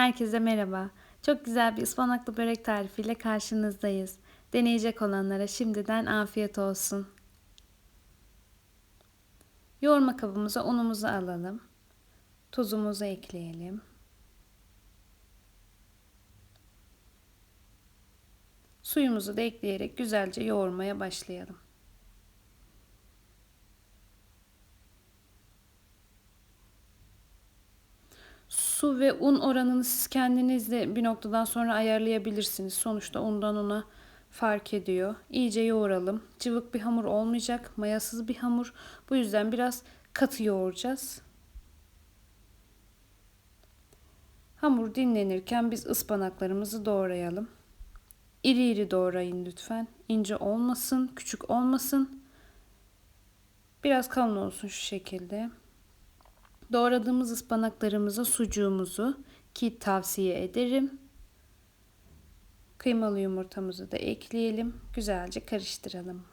Herkese merhaba. Çok güzel bir ıspanaklı börek tarifiyle karşınızdayız. Deneyecek olanlara şimdiden afiyet olsun. Yoğurma kabımıza unumuzu alalım. Tuzumuzu ekleyelim. Suyumuzu da ekleyerek güzelce yoğurmaya başlayalım. Su ve un oranını siz kendiniz de bir noktadan sonra ayarlayabilirsiniz. Sonuçta undan una fark ediyor. İyice yoğuralım. Cıvık bir hamur olmayacak. Mayasız bir hamur. Bu yüzden biraz katı yoğuracağız. Hamur dinlenirken biz ıspanaklarımızı doğrayalım. İri iri doğrayın lütfen. İnce olmasın, küçük olmasın. Biraz kalın olsun şu şekilde. Doğradığımız ıspanaklarımıza sucuğumuzu ki tavsiye ederim. Kıymalı yumurtamızı da ekleyelim. Güzelce karıştıralım.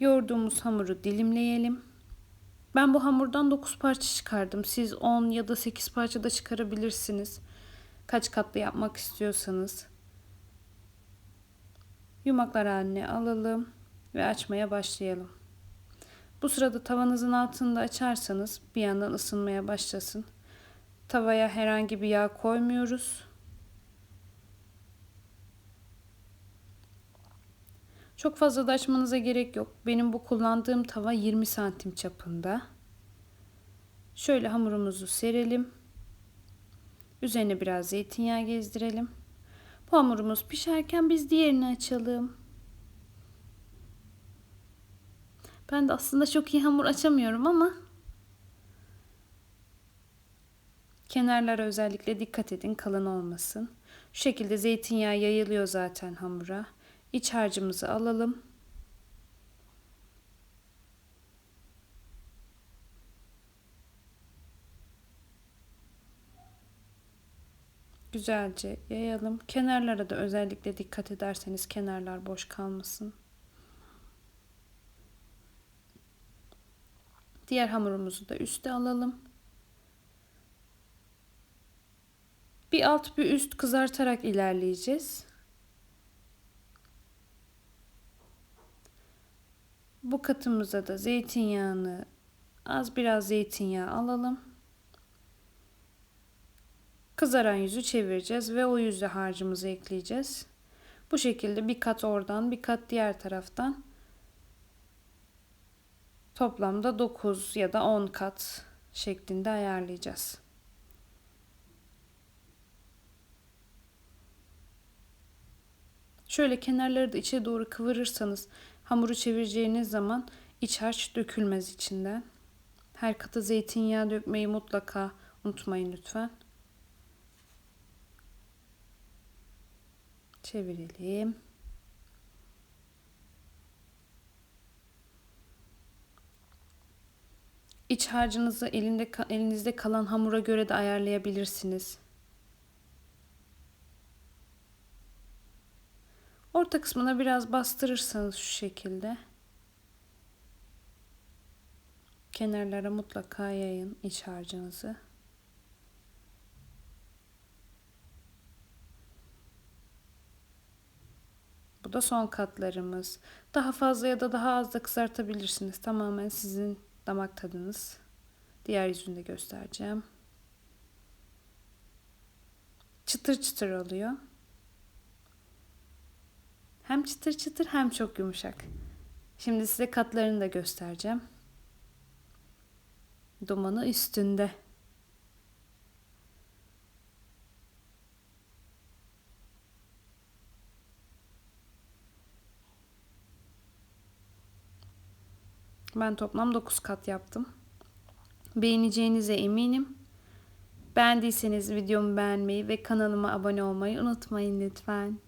Yoğurduğumuz hamuru dilimleyelim. Ben bu hamurdan 9 parça çıkardım. Siz 10 ya da 8 parça da çıkarabilirsiniz. Kaç katlı yapmak istiyorsanız. Yumaklar haline alalım ve açmaya başlayalım. Bu sırada tavanızın altında açarsanız bir yandan ısınmaya başlasın. Tavaya herhangi bir yağ koymuyoruz. Çok fazla da açmanıza gerek yok. Benim bu kullandığım tava 20 santim çapında. Şöyle hamurumuzu serelim. Üzerine biraz zeytinyağı gezdirelim. Bu hamurumuz pişerken biz diğerini açalım. Ben de aslında çok iyi hamur açamıyorum ama kenarlara özellikle dikkat edin kalın olmasın. Şu şekilde zeytinyağı yayılıyor zaten hamura. İç harcımızı alalım. Güzelce yayalım. Kenarlara da özellikle dikkat ederseniz kenarlar boş kalmasın. Diğer hamurumuzu da üste alalım. Bir alt bir üst kızartarak ilerleyeceğiz. Bu katımıza da zeytinyağını az biraz zeytinyağı alalım. Kızaran yüzü çevireceğiz ve o yüzde harcımızı ekleyeceğiz. Bu şekilde bir kat oradan bir kat diğer taraftan toplamda 9 ya da 10 kat şeklinde ayarlayacağız. Şöyle kenarları da içe doğru kıvırırsanız Hamuru çevireceğiniz zaman iç harç dökülmez içinden. Her kata zeytinyağı dökmeyi mutlaka unutmayın lütfen. Çevirelim. İç harcınızı elinde elinizde kalan hamura göre de ayarlayabilirsiniz. Orta kısmına biraz bastırırsanız şu şekilde. Kenarlara mutlaka yayın iç harcınızı. Bu da son katlarımız. Daha fazla ya da daha az da kızartabilirsiniz. Tamamen sizin damak tadınız. Diğer yüzünü de göstereceğim. Çıtır çıtır oluyor. Hem çıtır çıtır hem çok yumuşak. Şimdi size katlarını da göstereceğim. Dumanı üstünde. Ben toplam 9 kat yaptım. Beğeneceğinize eminim. Beğendiyseniz videomu beğenmeyi ve kanalıma abone olmayı unutmayın lütfen.